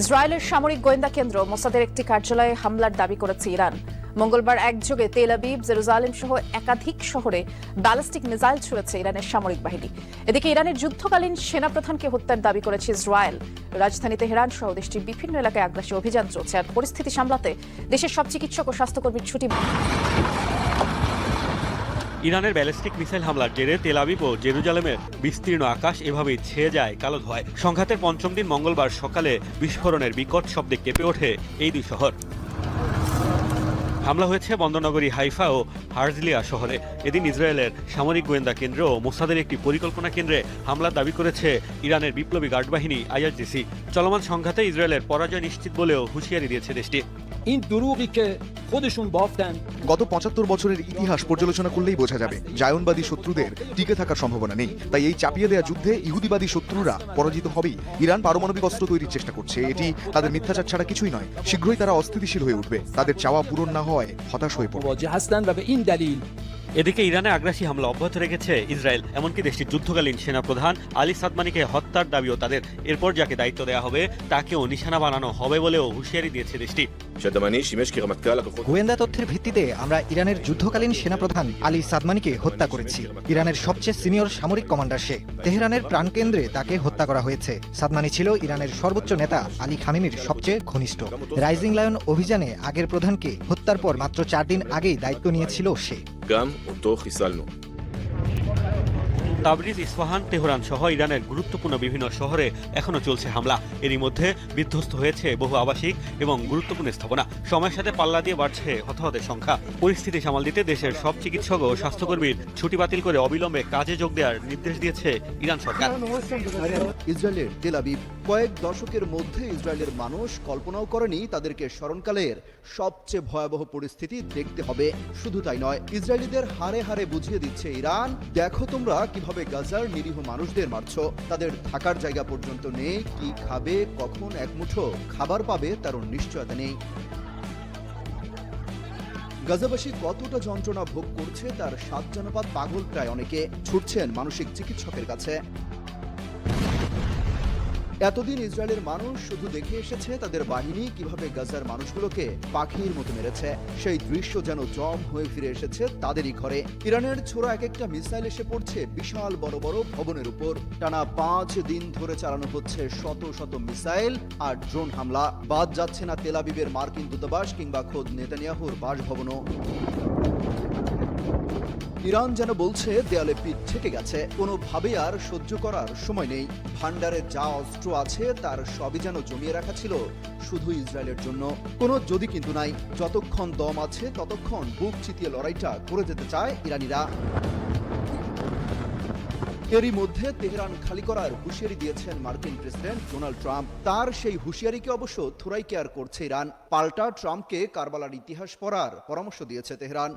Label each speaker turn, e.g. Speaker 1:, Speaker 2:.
Speaker 1: ইসরায়েলের সামরিক গোয়েন্দা কেন্দ্র মোসাদের একটি কার্যালয়ে হামলার দাবি করেছে ইরান। মঙ্গলবার একযোগে তেল আবিব, জেরুজালেম সহ একাধিক শহরে ব্যালিস্টিক মিসাইল ছুড়েছে ইরানের সামরিক বাহিনী। এদিকে ইরানের যুদ্ধকালীন সেনাপ্রধানকে হত্যার দাবি করেছে ইসরায়েল। রাজধানী তেহরান সহ দেশটির বিভিন্ন এলাকায় আগ্রাসী অভিযান চলছে আর পরিস্থিতি সামলাতে দেশের সব চিকিৎসক ও স্বাস্থ্যকর্মীর ছুটি
Speaker 2: ইরানের ব্যালিস্টিক মিসাইল হামলার জেরে তেল আবিব ও জেরুজালেমের বিস্তীর্ণ আকাশ এভাবেই ছেয়ে যায় কালো ধোঁয়ায় সংঘাতের পঞ্চম দিন মঙ্গলবার সকালে বিস্ফোরণের বিকট শব্দে কেঁপে ওঠে এই দুই শহর। হামলা হয়েছে বন্দরনগরী হাইফা ও হার্জলিয়া শহরে। এদিন ইসরায়েলের সামরিক গোয়েন্দা কেন্দ্র ও মোসাদের একটি পরিকল্পনা কেন্দ্রে হামলার দাবি করেছে ইরানের বিপ্লবী গার্ড বাহিনী আইআরজিসি। চলমান সংঘাতে ইসরায়েলের পরাজয় নিশ্চিত বলেও হুঁশিয়ারি দিয়েছে দেশটি।
Speaker 3: این دروغی که خودشون بافتن
Speaker 4: গত পঁচাত্তর বছরের ইতিহাস পর্যালোচনা করলেই বোঝা যাবে জায়নবাদী শত্রুদের টিকে থাকার সম্ভাবনা নেই তাই এই চাপিয়ে দেওয়া যুদ্ধে ইহুদিবাদী শত্রুরা পরাজিত হবেই ইরান পারমাণবিক অস্ত্র তৈরির চেষ্টা করছে এটি তাদের মিথ্যাচার ছাড়া কিছুই নয় শীঘ্রই তারা অস্থিতিশীল হয়ে উঠবে তাদের চাওয়া পূরণ না হওয়ায় হতাশ হয়ে পড়বে
Speaker 2: এদিকে ইরানে আগ্রাসী হামলা অব্যাহত রেখেছে ইসরায়েল এমনকি দেশটির যুদ্ধকালীন সেনা প্রধান আলী সাদমানিকে হত্যার দাবিও তাদের। এরপর যাকে দায়িত্ব দেওয়া হবে তাকেও নিশানা বানানো হবে বলেও হুঁশিয়ারি দিয়েছে দেশটি।
Speaker 5: গোয়েন্দা তথ্যের ভিত্তিতে আমরা ইরানের যুদ্ধকালীন সেনাপ্রধান আলী সাদমানিকে হত্যা করেছি। ইরানের সবচেয়ে সিনিয়র সামরিক কমান্ডার সে। তেহরানের প্রাণকেন্দ্রে তাকে হত্যা করা হয়েছে। সাদমানি ছিল ইরানের সর্বোচ্চ নেতা আলী খামিনির সবচেয়ে ঘনিষ্ঠ। রাইজিং লায়ন অভিযানে আগের প্রধানকে হত্যার পর মাত্র চার দিন আগেই দায়িত্ব নিয়েছিল সে।
Speaker 6: גם אותו חיסלנו.
Speaker 2: তাবরিজ ইস্পাহান তেহরান সহ ইরানের গুরুত্বপূর্ণ বিভিন্ন শহরে এখনো চলছে হামলা এরই মধ্যে বিধ্বস্ত হয়েছে বহু আবাসিক এবং গুরুত্বপূর্ণ স্থাপনা সময়ের সাথে পাল্লা দিয়ে বাড়ছে হতাহতের সংখ্যা পরিস্থিতি সামাল দিতে দেশের সব চিকিৎসক ও স্বাস্থ্যকর্মীর ছুটি বাতিল করে অবিলম্বে কাজে যোগ দেওয়ার নির্দেশ দিয়েছে ইরান সরকার
Speaker 7: ইসরায়েলের তেল আবিব কয়েক দশকের মধ্যে ইসরায়েলের মানুষ কল্পনাও করেনি তাদেরকে স্মরণকালের সবচেয়ে ভয়াবহ পরিস্থিতি দেখতে হবে। শুধু তাই নয়, ইসরায়েলিদের হারে হারে বুঝিয়ে দিচ্ছে ইরান, দেখো তোমরা কীভাবে গাজার নিরীহ মানুষদের মারছ। তাদের থাকার জায়গা পর্যন্ত নেই, কি খাবে, কখন এক মুঠো খাবার পাবে তারও নিশ্চয়তা নেই। গাজাবাসী কতটা যন্ত্রণা ভোগ করছে তার সাত জনপাত পাগল প্রায় অনেকে, ছুটছেন মানসিক চিকিৎসকের কাছে। এতদিন ইসরায়েলের মানুষ শুধু দেখে এসেছে তাদের বাহিনী কীভাবে গাজার মানুষগুলোকে পাখির মতো মেরেছে। সেই দৃশ্য যেন জম হয়ে ফিরে এসেছে তাদেরই ঘরে। ইরানের ছোড়া এক একটা মিসাইল এসে পড়ছে বিশাল বড় বড় ভবনের উপর। টানা পাঁচ দিন ধরে চালানো হচ্ছে শত শত মিসাইল আর ড্রোন হামলা। বাদ যাচ্ছে না তেলাবিবের মার্কিন দূতাবাস কিংবা খোদ নেতানিয়াহুর বাসভবনও। ইরান যেন বলছে, দেয়ালে পিঠ থেকে গেছে। কোনোভাবে আর সহ্য করার সময় নেই। ভান্ডারে যা অস্ত্র আছে, তার সবই যেন জমিয়ে রাখা ছিল শুধু ইসরায়েলের জন্য। কোনো যদি কিন্তু নাই। যতক্ষণ দম আছে, ততক্ষণ বুক চিতিয়ে লড়াইটা করে যেতে চায় ইরানিরা। এরই মধ্যে তেহরান খালি করার হুঁশিয়ারি দিয়েছেন মার্কিন প্রেসিডেন্ট ডোনাল্ড ট্রাম্প। তার সেই হুঁশিয়ারিকে অবশ্য থোড়াই কেয়ার করছে ইরান। পাল্টা ট্রাম্পকে কারবালার ইতিহাস পড়ার পরামর্শ দিয়েছে তেহরান।